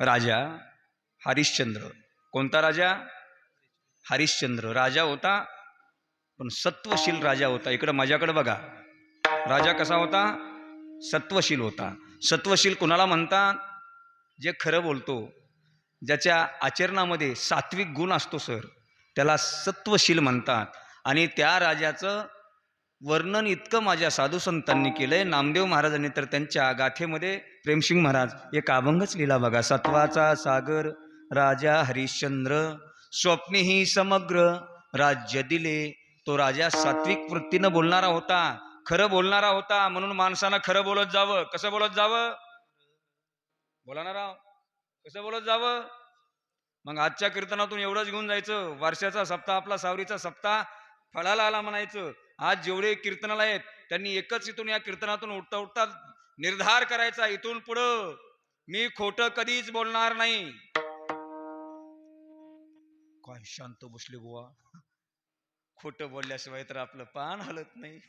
राजा हरिश्चंद्र. कोणता राजा? हरिश्चंद्र. राजा होता पण सत्वशील राजा होता. इकडं माझ्याकडे बघा. राजा कसा होता? सत्वशील होता. सत्वशील कुणाला म्हणतात? जे खरं बोलतो. ज्याच्या आचरणामध्ये सात्विक गुण असतो सर. त्याला सत्वशील म्हणतात. आणि त्या राजाचं वर्णन इतकं माझ्या साधू संतांनी केलंय. नामदेव महाराजांनी तर त्यांच्या गाथेमध्ये प्रेमसिंग महाराज एक अभंगच लिहिला बघा. सत्वाचा सागर राजा हरिश्चंद्र स्वप्नीही समग्र राज्य दिले. तो राजा सात्विक वृत्तीनं बोलणारा होता. खरं बोलणारा होता. म्हणून माणसानं खरं बोलत जावं. कसं बोलत जावं? बोला ना राव. कसं बोलत जावं? मग आजच्या कीर्तनातून एवढंच घेऊन जायचं. वर्षाचा सप्ताह आपला सावरीचा सप्ताह फळाला आला म्हणायचं. आज जेवढे कीर्तनाला आहेत त्यांनी एकच इथून या कीर्तनातून उठता उठता निर्धार करायचा इथून पुढं. मी खोट कधीच बोलणार नाही. काय शांत बसले बुवा. खोट बोलल्याशिवाय तर आपलं पान हलत नाही.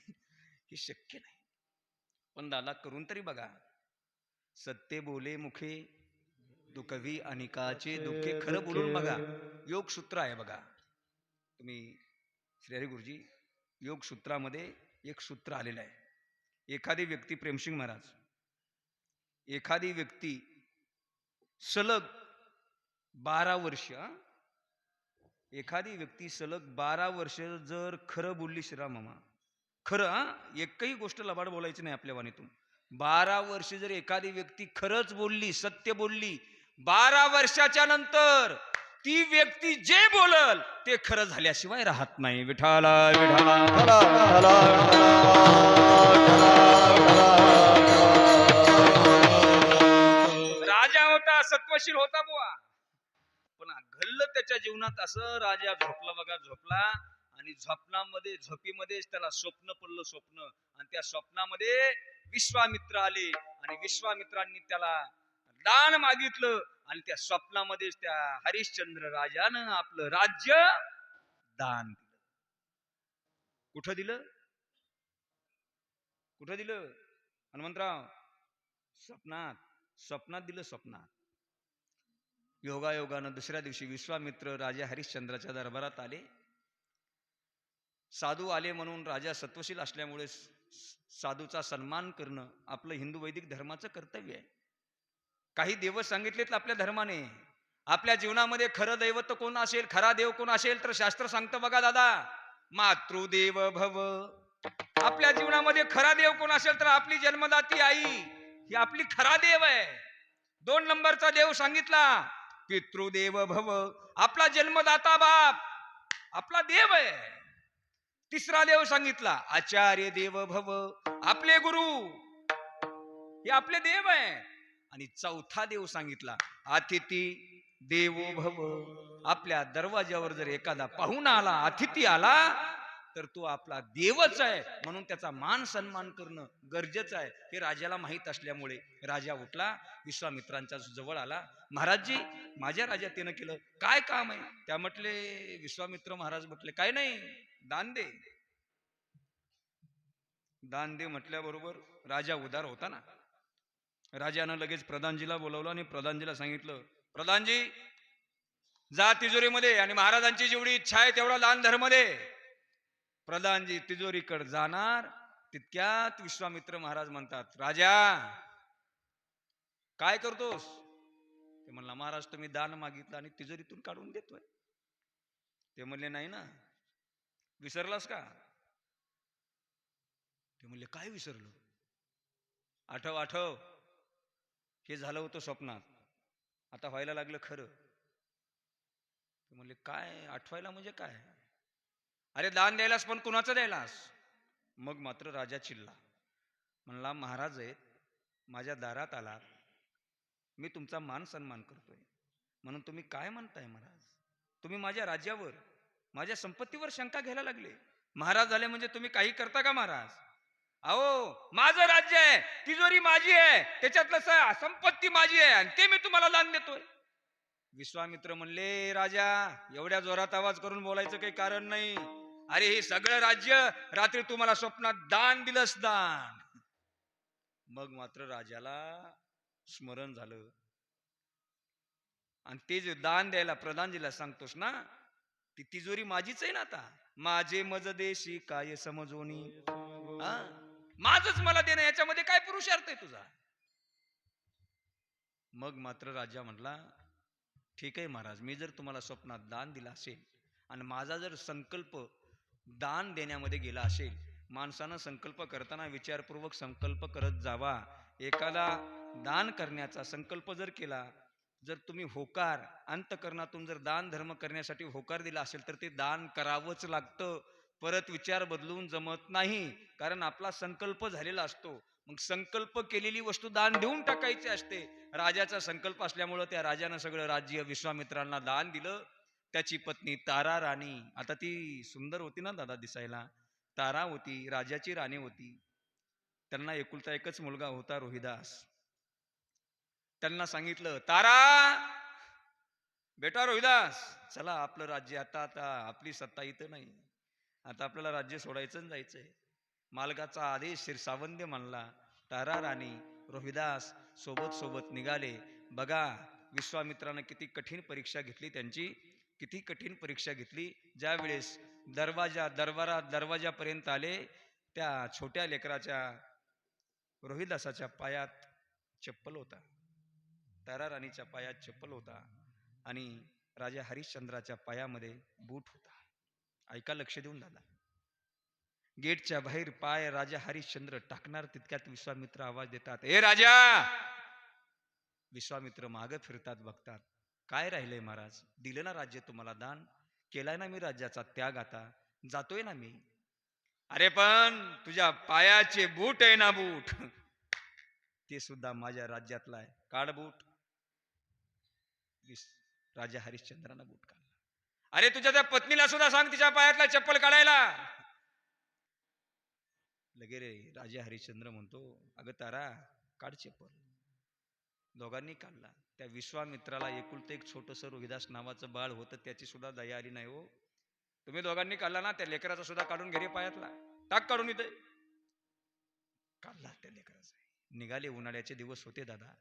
हे शक्य नाही. पण दादा करून तरी बघा. सत्य बोले मुखे दुखवी अनिकाचे दुःखे खरं बोलून बघा. योग सूत्र आहे बघा. तुम्ही श्री हरी गुरुजी योग सूत्रामध्ये एक सूत्र आलेलं आहे. एखादी व्यक्ती प्रेमसिंग महाराज एखादी व्यक्ती सलग बारा वर्ष एखादी व्यक्ती सलग बारा वर्ष जर खरं बोलली श्रीराम मामा खरं एकही गोष्ट लबाड बोलायची नाही आपल्या वाणीतून. बारा वर्ष जर एखादी व्यक्ती खरंच बोलली सत्य बोलली बारा वर्षाच्या नंतर ती व्यक्ती जे बोलल ते खरं झाल्याशिवाय राहत नाही. विठाला विठाला राजा होता सत्वशील होता बुवा. पण घडलं त्याच्या जीवनात असं राजा झोपला बघा झोपला. आणि झोपण्यामध्ये झोपीमध्येच त्याला स्वप्न पडलं स्वप्न. आणि त्या स्वप्नामध्ये विश्वामित्र आले. आणि विश्वामित्रांनी त्याला दान मागितलं आणि त्या स्वप्नामध्येच त्या हरिश्चंद्र राजानं आपलं राज्य दान दिलं. कुठं दिलं? कुठं दिलं? हनुमंतराव स्वप्नात स्वप्नात दिलं स्वप्नात. योगायोगानं दुसऱ्या दिवशी विश्वामित्र राजा हरिश्चंद्राच्या दरबारात आले. साधू आले म्हणून राजा सत्वशील असल्यामुळे साधूचा सन्मान करणं आपलं हिंदू वैदिक धर्माचं कर्तव्य आहे. काही देव सांगितलेत आपल्या धर्माने. आपल्या जीवनामध्ये खरं दैवत कोण असेल खरा देव कोण असेल तर शास्त्र सांगतं बघा दादा मातृदेव भव. आपल्या जीवनामध्ये खरा देव कोण असेल तर आपली जन्मदाती आई ही आपली खरा देव आहे. दोन नंबरचा देव सांगितला पितृदेव भव. आपला जन्मदाता बाप आपला देव आहे. तिसरा देव सांगितला आचार्य देव भव. आपले गुरु हे आपले देव आहे. आणि चौथा देव सांगितला अतिथी देवो भव. आपल्या दरवाज्यावर जर एखादा पाहुणा आला अतिथी आला तर तो आपला देवच आहे म्हणून त्याचा मान सन्मान करणं गरजेचं आहे. हे राजाला माहीत असल्यामुळे राजा उठला विश्वामित्रांच्या जवळ आला महाराजजी माझ्या राजा त्यानं केलं. काय काम आहे? त्या म्हटले विश्वामित्र महाराज म्हटले काय नाही दान दे. दान दे म्हटल्याबरोबर राजा उदार होता ना. राजानं लगेच प्रधानजीला बोलवलं आणि प्रधानजीला सांगितलं प्रधानजी जा तिजोरीमध्ये आणि महाराजांची जेवढी इच्छा आहे तेवढा लहान धर्म दे प्रधानजी तिजोरीकडे जाणार तितक्यात विश्वामित्र महाराज म्हणतात राजा काय करतोस? ते म्हणला महाराज तुम्ही दान मागितलं आणि तिजोरीतून काढून देतोय. ते म्हणले नाही ना विसरलास का? ते म्हणले काय विसरलो? आठव आठव हे झालं होतं स्वप्नात. आता व्हायला लागलं खरं. ते म्हणले काय? आठवायला म्हणजे काय? अरे दान द्यायलास पण कुणाचं द्यायलास? मग मात्र राजा चिल्ला म्हणला महाराज आहेत माझ्या दारात आलात. मी तुमचा मान सन्मान करतोय. म्हणून तुम्ही काय म्हणताय महाराज? तुम्ही माझ्या राज्यावर माझ्या संपत्तीवर शंका घ्यायला लागले. महाराज झाले म्हणजे तुम्ही काही करता का महाराज? अहो माझं राज्य आहे तिजोरी माझी आहे त्याच्यातलं संपत्ती माझी आहे आणि ते मी तुम्हाला दान देतोय. विश्वामित्र म्हणले राजा एवढ्या जोरात आवाज करून बोलायचं काही कारण नाही. अरे हे सगळं राज्य रात्री तुम्हाला स्वप्नात दान दिलंस दान. मग मात्र राजाला स्मरण झालं. आणि ते जे दान द्यायला प्रधानजीला सांगतोस ना ती तिजोरी माझीच आहे ना आता. माझे मज देशी काय समजोनी? हा? माझच मला देणं याच्यामध्ये काय पुरुषार्थ आहे तुझा? मग मात्र राजा म्हटला ठीक आहे महाराज मी जर तुम्हाला स्वप्नात दान दिला असेल आणि माझा जर संकल्प दान देण्यामध्ये गेला असेल माणसानं संकल्प करताना विचारपूर्वक संकल्प करत जावा. एखादा दान करण्याचा संकल्प जर केला जर तुम्ही होकार अंतकरणातून जर दान धर्म करण्यासाठी होकार दिला असेल तर ते दान करावंच लागतं. परत विचार बदलून जमत नाही. कारण आपला संकल्प झालेला असतो. मग संकल्प केलेली वस्तू दान देऊन टाकायची असते. राजाचा संकल्प असल्यामुळं त्या राजानं सगळं राज्य विश्वामित्रांना दान दिलं. त्याची पत्नी तारा राणी आता ती सुंदर होती ना दादा दिसायला. तारा होती राजाची राणी होती. त्यांना एकुलता एकच मुलगा होता रोहिदास. त्यांना सांगितलं तारा! बेटा रोहिदास चला आपलं राज्य आता आता आपली सत्ता इथं नाही. आता आपल्याला राज्य सोडायचं जायचं जायचंय. मालकाचा आदेश शिरसावंद्य मानला तारा राणी रोहिदास सोबत सोबत निघाले. बघा विश्वामित्रानं किती कठीण परीक्षा घेतली त्यांची. किती कठीण परीक्षा घेतली. ज्यावेळेस दरवाजा दरबारा दरवाजापर्यंत आले त्या छोट्या लेकराच्या रोहिदासाच्या पायात चप्पल होता. तारा राणीच्या पायात चप्पल होता आणि राजा हरिश्चंद्राच्या पायामध्ये बूट होता. ऐका लक्ष देऊन दादा गेटच्या बाहेर पाय राजा हरिश्चंद्र टाकणार तितक्यात विश्वामित्र आवाज देतात ए राजा! विश्वामित्र माग फिरतात बघतात. काय राहिलंय महाराज? दिलं ना राज्य तुम्हाला दान? केलाय ना मी राज्याचा त्याग आता? जातोय ना मी? अरे पण तुझ्या पायाचे बूट आहे ना बूट. ते सुद्धा माझ्या राज्यातला आहे. काढ बूट. राजा हरिश्चंद्रांना बूट काढला. अरे तुझ्या त्या पत्नीला सुद्धा सांग तिच्या पायातला चप्पल काढायला. लगे रे राजा हरिश्चंद्र म्हणतो अगं तारा काढ चप्पल. दोघांनी काढला. त्या विश्वामित्राला एकुलतं एक छोटस रोहिदास नावाचं बाळ होतं त्याची सुद्धा दया आली नाही हो. तुम्ही दोघांनी काढला ना त्या लेकराचा सुद्धा काढून घरी पायातला. टाक काढून इथे. काढला त्या लेकराचा. निघाले उन्हाळ्याचे दिवस होते दादा.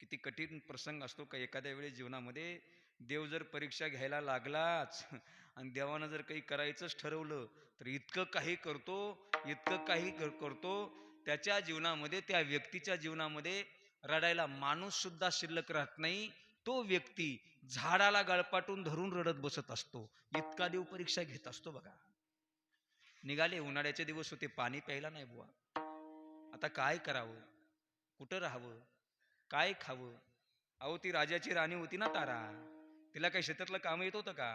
किती कठीण प्रसंग असतो का एखाद्या वेळेस जीवनामध्ये. देव जर परीक्षा घ्यायला लागलाच आणि देवानं जर काही करायचंच ठरवलं तर इतकं काही करतो इतकं काही कर- करतो त्याच्या जीवनामध्ये त्या व्यक्तीच्या जीवनामध्ये रडायला माणूस सुद्धा शिल्लक राहत नाही. तो व्यक्ती झाडाला गळपाटून धरून रडत बसत असतो. इतका देव परीक्षा घेत असतो बघा. निघाले उन्हाळ्याचे दिवस होते पाणी प्यायला नाही बुवा. आता काय करावं? कुठं राहावं? काय खावं? अहो ती राजाची राणी होती ना तारा. तिला काही शेतातलं काम येत होतं का?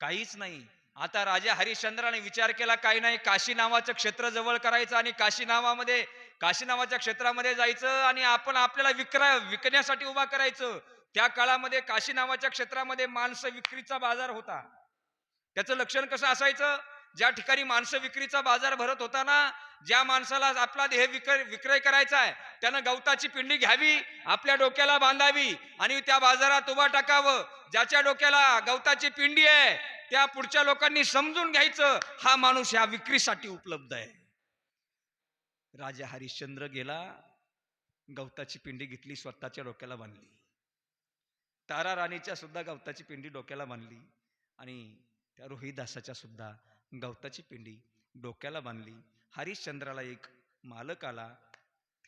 काहीच नाही. आता राजा हरिश्चंद्राने विचार केला काही नाही काशी नावाचं क्षेत्र जवळ करायचं आणि काशी नावामध्ये काशी नावाच्या क्षेत्रामध्ये जायचं आणि आपण आपल्याला विक्रा विकण्यासाठी उभा करायचं. त्या काळामध्ये काशी नावाच्या क्षेत्रामध्ये माणसं विक्रीचा बाजार होता. त्याचं लक्षण कसं असायचं? ज्या ठिकाणी माणसं विक्रीचा बाजार भरत होता ना ज्या माणसाला आपला देह विक्रय विक्रय करायचा आहे त्यानं गवताची पिंडी घ्यावी आपल्या डोक्याला बांधावी आणि त्या बाजारात उभा टाकावं. ज्याच्या डोक्याला गवताची पिंडी आहे त्या पुढच्या लोकांनी समजून घ्यायचं हा माणूस ह्या विक्रीसाठी उपलब्ध आहे. राजा हरिश्चंद्र गेला गवताची पिंडी घेतली स्वतःच्या डोक्याला बांधली. तारा राणीच्या सुद्धा गवताची पिंडी डोक्याला बांधली आणि त्या रोहिदासाच्या सुद्धा गवताची पिंडी डोक्याला बांधली. हरिश्चंद्राला एक मालक आला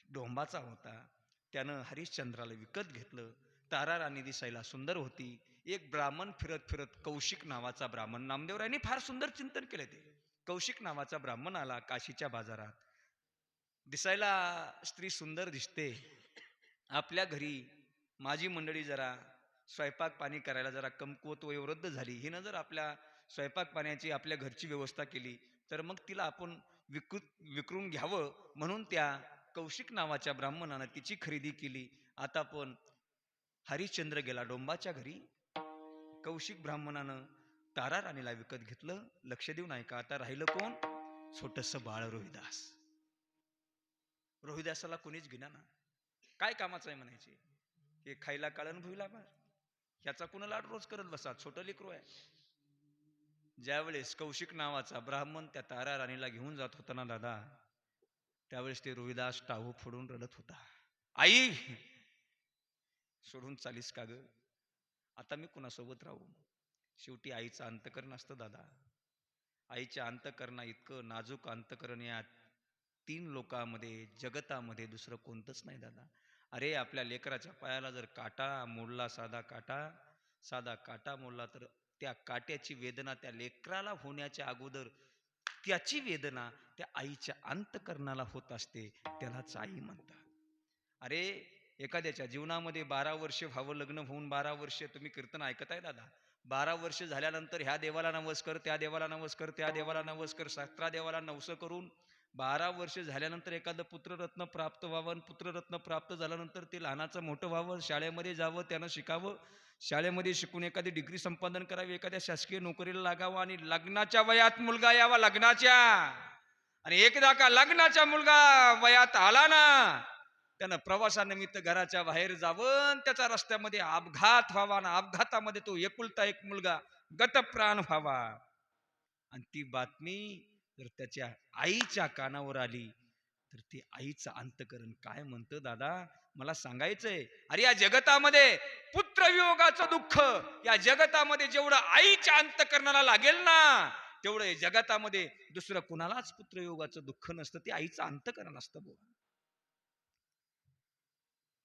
डोंबाचा होता. त्यानं हरिश्चंद्राला विकत घेतलं. तारा राणी दिसायला सुंदर होती. एक ब्राह्मण फिरत फिरत कौशिक नावाचा ब्राह्मण नामदेवरायांनी फार सुंदर चिंतन केले ते. कौशिक नावाचा ब्राह्मण आला काशीच्या बाजारात. दिसायला स्त्री सुंदर दिसते. आपल्या घरी माझी मंडळी जरा स्वयंपाक पाणी करायला जरा कमकुवत वयोवृद्ध झाली. हिनं जर आपल्या स्वयंपाक पाण्याची आपल्या घरची व्यवस्था केली तर मग तिला आपण विकृत विकरून घ्यावं म्हणून त्या कौशिक नावाच्या ब्राह्मणानं तिची खरेदी केली. आता पण हरिश्चंद्र गेला डोंबाच्या घरी. कौशिक ब्राह्मणानं तारा राणीला विकत घेतलं. लक्ष देऊन ऐका आता राहिलं कोण? छोटस बाळ रोहिदास. रोहिदासाला कोणीच घेणार ना काय कामाचं आहे म्हणायचे? हे खायला काळण भुईला बाळ ह्याचा कुणाला रोज करत बसा? छोटं लेकरू आहे. ज्यावेळेस कौशिक नावाचा ब्राह्मण त्या तारा राणीला घेऊन जात होता ना दादा त्यावेळेस ते रोहिदास टाहू फोडून रडत होता. आई! सोडून चालीस का ग आता मी कुणासोबत राहू? शेवटी आईचं अंतकरण असतं दादा. आईच्या अंतकरणा इतकं नाजूक अंतकरण या तीन लोकांमध्ये जगतामध्ये दुसरं कोणतंच नाही दादा. अरे आपल्या लेकराच्या पायाला जर काटा मोडला साधा काटा साधा काटा मोडला तर त्या काट्याची वेदना त्या लेकराला होण्याच्या अगोदर त्याची वेदना त्या आईच्या अंतकरणाला होत असते त्यालाच आई म्हणतात. अरे एखाद्याच्या जीवनामध्ये बारा वर्ष व्हावं लग्न होऊन बारा वर्ष तुम्ही कीर्तन ऐकताय दादा? बारा वर्ष झाल्यानंतर ह्या देवाला नवस कर त्या देवाला नवस कर त्या देवाला नवस कर शास्त्रा देवाला नवस करून बारा वर्ष झाल्यानंतर एखादं पुत्ररत्न प्राप्त व्हावं आणि पुत्ररत्न प्राप्त झाल्यानंतर ते लहानाचं मोठं व्हावं शाळेमध्ये जावं त्यानं शिकावं. शाळेमध्ये शिकून एखादी डिग्री संपादन करावी एखाद्या शासकीय नोकरीला लागावं आणि लग्नाच्या वयात मुलगा यावा लग्नाच्या. आणि एकदा का लग्नाचा मुलगा वयात आला ना त्यानं प्रवासानिमित्त घराच्या बाहेर जावं त्याचा रस्त्यामध्ये अपघात व्हावा ना अपघातामध्ये तो एकुलता एक मुलगा गतप्राण व्हावा. आणि ती बातमी जर त्याच्या आईच्या कानावर आली तर ती आईचं अंतकरण काय म्हणतं दादा? मला सांगायचंय अरे या जगतामध्ये पुत्रवियोगाचं दुःख या जगतामध्ये जेवढं आईच्या अंतकरणाला लागेल ना तेवढं जगतामध्ये दुसरं कुणालाच पुत्रयोगाचं दुःख नसतं ते आईचं अंतकरण असतं बुवा.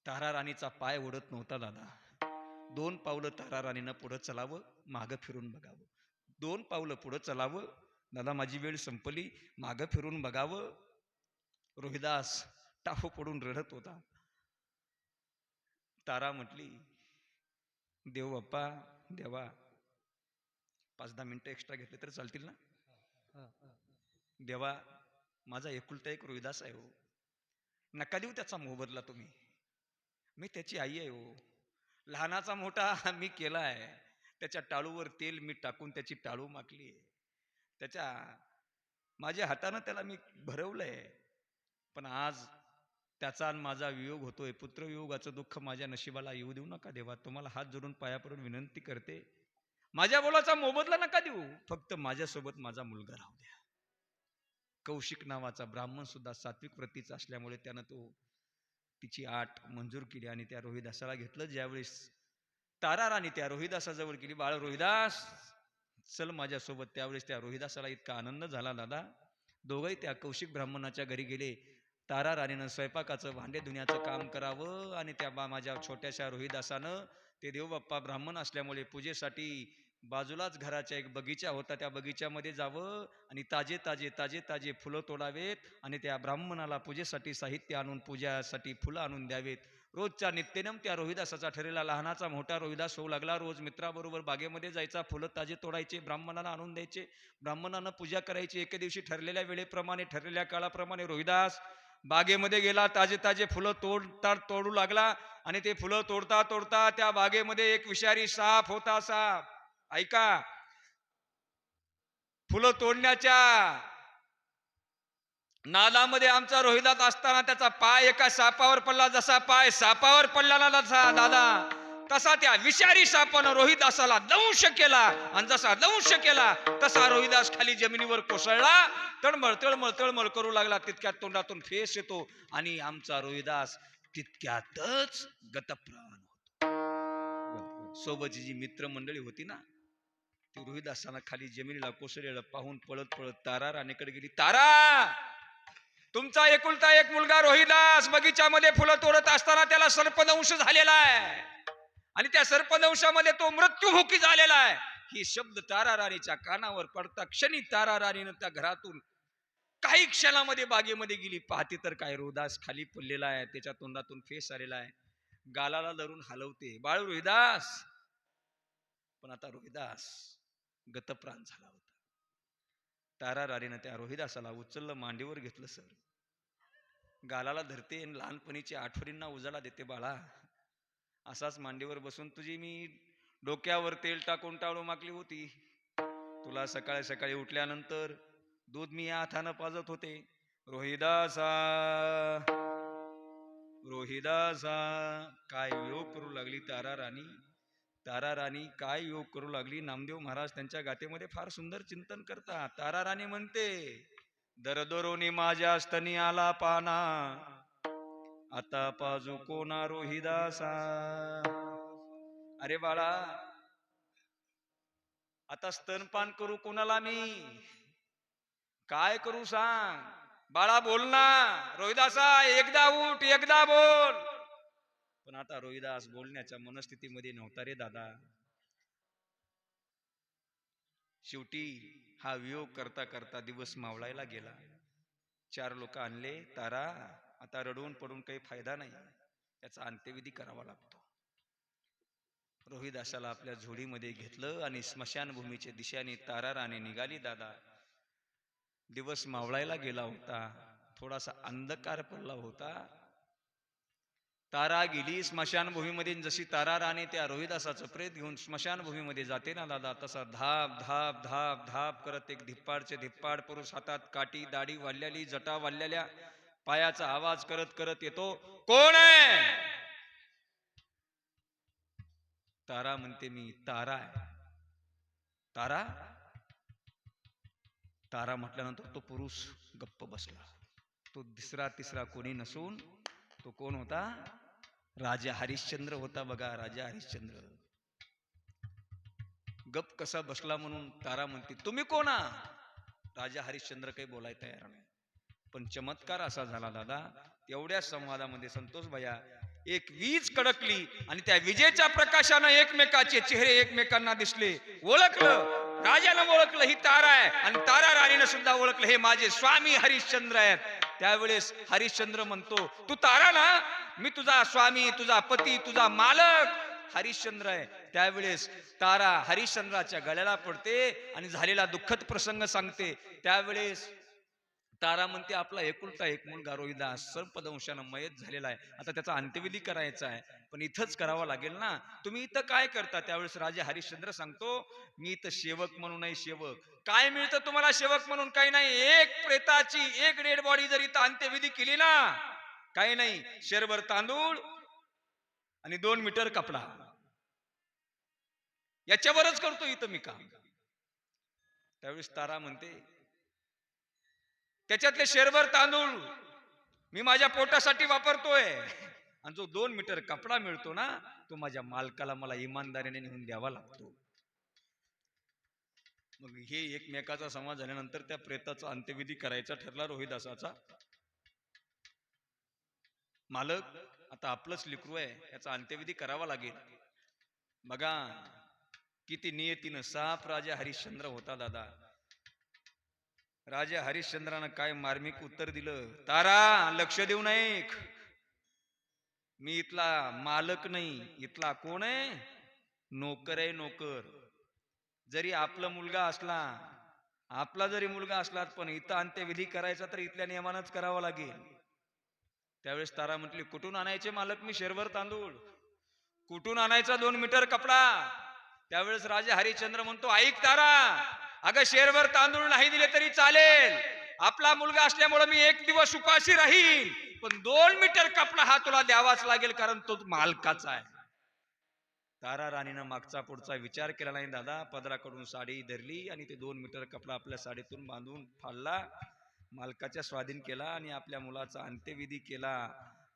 तारा राणीचा पाय ओढत नव्हता दादा. दोन पावलं तारा राणीनं पुढं चलावं मागं फिरून बघावं. दोन पावलं पुढं चलावं दादा माझी वेळ संपली मागं फिरून बघावं. रोहिदास टाहो पडून रडत होता. तारा म्हटली देव बाप्पा देवा पाच दहा मिनटं एक्स्ट्रा घेतले तर चालतील ना? देवा माझा एकुलता एक रोहिदास आहे हो. नका देऊ त्याचा मोबदला तुम्ही. मी त्याची आई आहे हो. लहानाचा मोठा मी केला आहे. त्याच्या टाळूवर तेल मी टाकून त्याची टाळू माकली आहे. त्याच्या माझ्या हातानं त्याला मी भरवलंय. पण आज त्याचा आणि माझा वियोग होतोय. पुत्रवियोगाचं दुःख माझ्या नशिबाला येऊ देऊ नका देवा. तुम्हाला हात जोडून पायापडून विनंती करते. माझ्या बोलाचा मोबदला नका देऊ. फक्त माझ्यासोबत माझा मुलगा राहू द्या. कौशिक नावाचा ब्राह्मण सुद्धा सात्विक प्रतीचा असल्यामुळे त्यानं तो तिची आट मंजूर केली आणि त्या रोहिदासाला घेतलं. ज्यावेळेस तारा त्या रोहिदासाजवळ केली बाळ रोहिदास चल माझ्यासोबत. त्यावेळेस त्या रोहिदासाला इतका आनंद झाला दादा दोघंही त्या कौशिक ब्राह्मणाच्या घरी गेले. तारा राणीनं स्वयंपाकाचं भांडे धुण्याचं काम करावं आणि त्या बा माझ्या छोट्याशा रोहिदासानं ते देवबाप्पा ब्राह्मण असल्यामुळे पूजेसाठी बाजूलाच घराच्या एक बगीचा होता. त्या बगीच्यामध्ये जावं आणि ताजे ताजे ताजे ताजे फुलं तोडावेत आणि त्या ब्राह्मणाला पूजेसाठी साहित्य आणून पूजासाठी फुलं आणून द्यावेत. रोजच्या नित्यनेम त्या रोहिदासाचा ठरलेला लहानाचा मोठा रोहिदास होऊ लागला. रोज मित्राबरोबर बागेमध्ये जायचा. फुलं ताजे तोडायचे ब्राह्मणाला आणून द्यायचे. ब्राह्मणानं पूजा करायची. एके दिवशी ठरलेल्या वेळेप्रमाणे ठरलेल्या काळाप्रमाणे रोहिदास बागेमध्ये गेला. ताजे ताजे फुलं तोडता तोडू लागला आणि ते फुलं तोडता तोडता त्या बागेमध्ये एक विषारी साप होता साप ऐका. फुलं तोडण्याच्या नादामध्ये आमचा रोहिदास असताना त्याचा पाय एका सापावर पडला. जसा पाय सापावर पडला ना तसा दादा. तसा त्या विषारी सापानं रोहिदासाला दंश केला. आणि जसा दंश केला तसा रोहिदास खाली जमिनीवर कोसळला. तळमळ तळमळ तळमळ करू लागला. तितक्यात तोंडातून फेस येतो आणि आमचा रोहिदास तितक्यातच गतप्राण होतो. सोबतची जी मित्रमंडळी होती ना ती रोहिदासाला खाली जमिनीला कोसळलेलं पाहून पळत पळत तारा राणीकडे गेली. तारा! तुमचा एकुलता एक मुलगा रोहिदास बगीच्यामध्ये फुलं तोडत असताना त्याला सर्पदंश झालेला आहे. आणि त्या सर्पदंशामध्ये तो मृत्यूमुखी झालेला आहे. ही शब्द तारा राणीच्या कानावर पडता क्षणी तारा राणीनं त्या घरातून काही क्षणामध्ये बागेमध्ये गेली. पाहते तर काय रोहिदास खाली पडलेला आहे. त्याच्या तोंडातून फेस आलेला आहे. गालाला धरून हलवते. बाळ रोहिदास! पण आता रोहिदास गतप्राण झाला होता. तारा रारीनं त्या रोहिदासाला उचललं मांडीवर घेतलं सर. गालाला धरते आणि लहानपणीच्या आठवणींना उजाला देते बाळा. असाच मांडीवर बसून तुझी मी डोक्यावर तेल टाकून टाळू मागली होती. तुला सकाळी सकाळी उठल्यानंतर दूध मी या हातानं पाजत होते. रोहिदासा रोहिदासा काय योग करू लागली तारा राणी? तारा राणी काय योग करू लागली? नामदेव महाराज त्यांच्या गातेमध्ये फार सुंदर चिंतन करतात. तारा राणी म्हणते दरदरोनी माझ्या स्तनी आला पाना आता पाजू कोणा रोहिदासा अरे बाळा आता स्तनपान करू कोणाला मी? काय करू सांग? बाळा बोल ना. रोहिदासा एकदा उठ एकदा बोल. पण आता रोहिदास बोलण्याच्या मनस्थितीमध्ये नव्हता रे दादा. शेवटी हा वियोग करता करता दिवस मावळायला गेला. चार लोक आणले तारा आता रडून पडून काही फायदा नाही. याचा अंत्यविधी करावा लागतो. रोहिदासाला आपल्या झोडीमध्ये घेतलं आणि स्मशानभूमीच्या दिशेने तारा राणे निघाली दादा दिवस मावळायला गेला होता. थोडासा अंधकार पडला होता. तारा गेली स्मशानभूमीमध्ये जशी तारा राणे त्या रोहिदासाचं प्रेत घेऊन स्मशानभूमीमध्ये जाते ना दादा तसा धाप धाप धाप धाप करत एक धिप्पाडचे धिप्पाड पुरुष हातात काठी दाढी वाढलेली जटा वाढलेल्या पायाचा आवाज करत करत येतो कोण आहे? तारा म्हणते मी तारा आहे. तारा? तारा म्हटल्यानंतर तो पुरुष गप्प बसला. तो तिसरा तिसरा कोणी नसून तो कोण होता? राजा हरिश्चंद्र होता बघा राजा हरिश्चंद्र. गप कसा बसला म्हणून तारा म्हणते तुम्ही कोणा राजा हरिश्चंद्र काही बोलाय तयार नाही. पण चमत्कार असा झाला दादा तेवढ्या संवादामध्ये संतोष भया एक वीज कडकली आणि त्या विजेच्या प्रकाशानं एकमेकाचे चेहरे एकमेकांना दिसले. ओळखलं राजानं ओळखलं ही तारा आहे आणि तारा राणीनं सुद्धा ओळखलं हे माझे स्वामी हरिश्चंद्र आहेत. त्यावेळेस हरिश्चंद्र म्हणतो तू तारा ना मी तुझा स्वामी तुझा पती तुझा मालक. हरिश्चंद्र आहे. त्यावेळेस तारा हरिश्चंद्राच्या गळ्याला पडते आणि झालेला दुःखद प्रसंग सांगते. त्यावेळेस तारा म्हणते आपला एकुलता एक मुलगा रोहिदास सर्पदंशानं मयत झालेला आहे. आता त्याचा अंत्यविधी करायचा आहे. पण इथंच करावा लागेल ना. तुम्ही इथं काय करता? त्यावेळेस राजा हरिश्चंद्र सांगतो मी इथं सेवक म्हणून नाही सेवक काय मिळतं तुम्हाला सेवक म्हणून? काही नाही. एक प्रेताची एक डेड बॉडी जर इथं अंत्यविधी केली ना काही नाही. शेरभर तांदूळ आणि दोन मीटर कपडा. याच्यावरच करतो इथं मी काम. त्यावेळेस तारा म्हणते त्याच्यातले शेरभर तांदूळ मी माझ्या पोटासाठी वापरतोय. आणि जो दोन मीटर कपडा मिळतो ना तो माझ्या मालकाला मला इमानदारीने नेऊन द्यावा लागतो. मग हे एकमेकाचा संवाद झाल्यानंतर त्या प्रेताचा अंत्यविधी करायचा ठरला रोहिदासाचा. मालक आता आपलंच लिकरू आहे याचा अंत्यविधी करावा लागेल. बघा किती नियतीनं साप राजा हरिश्चंद्र होता दादा. राजा हरिश्चंद्रानं काय मार्मिक उत्तर दिलं? तारा लक्ष देऊ नये मी इथला मालक नाही इथला कोण आहे? नोकर आहे नोकर. जरी आपला मुलगा असला आपला जरी मुलगा असला पण इथं अंत्यविधी करायचा तर इथल्या नियमानच करावा लागेल. त्यावेळेस तारा म्हटली कुठून आणायचे मालक? मी शेरभर तांदूळ. कुठून आणायचा दोन मीटर कपडा? त्यावेळेस राजा हरिश्चंद्र म्हणतो ऐक तारा अगं शेरभर तांदूळ नाही दिले तरी चालेल. आपला मुलगा असल्यामुळे मी एक दिवस उपाशी राहील पण दोन मीटर कपडा हा तुला द्यावाच लागेल कारण तो मालकाचा आहे. तारा राणीनं मागचा पुढचा विचार केला नाही दादा. पदराकडून साडी धरली आणि ते दोन मीटर कपडा आपल्या साडीतून बांधून फाडला. मालकाच्या स्वाधीन केला आणि आपल्या मुलाचा अंत्यविधी केला.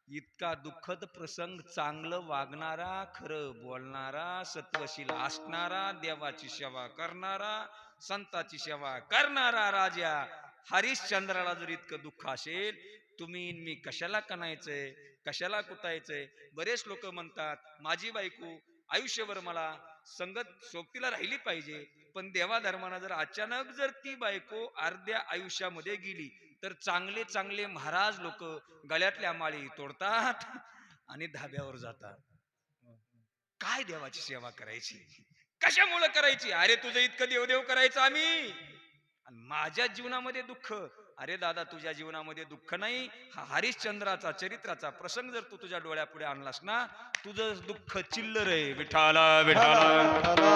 इतका दुःखद प्रसंग चांगलं वागणारा खरं बोलणारा सत्वशील असणारा देवाची सेवा करणारा संताची सेवा करणारा राजा हरिश्चंद्राला जर इतकं दुःख असेल तुम्ही मी कशाला कणायचंय कशाला कुतायचंय बरेच लोक म्हणतात माझी बायको आयुष्यभर मला संगत सोबतीला राहिली पाहिजे पण देवा धर्मानं जर अचानक जर ती बायको अर्ध्या आयुष्यामध्ये गेली तर चांगले चांगले महाराज लोक गळ्यातल्या माळी तोडतात आणि धाब्यावर जातात. काय देवाची सेवा करायची? कशामुळे करायची? अरे तुझं इतकं देवदेव करायचं आम्ही. आणि माझ्या जीवनामध्ये दुःख. अरे दादा तुझ्या जीवनामध्ये दुःख नाही. हा हरिश्चंद्राचा चरित्राचा प्रसंग जर तू तुझ्या डोळ्यापुढे आणलास ना तुझं दुःख चिल्लर आहे. विठाला विठाला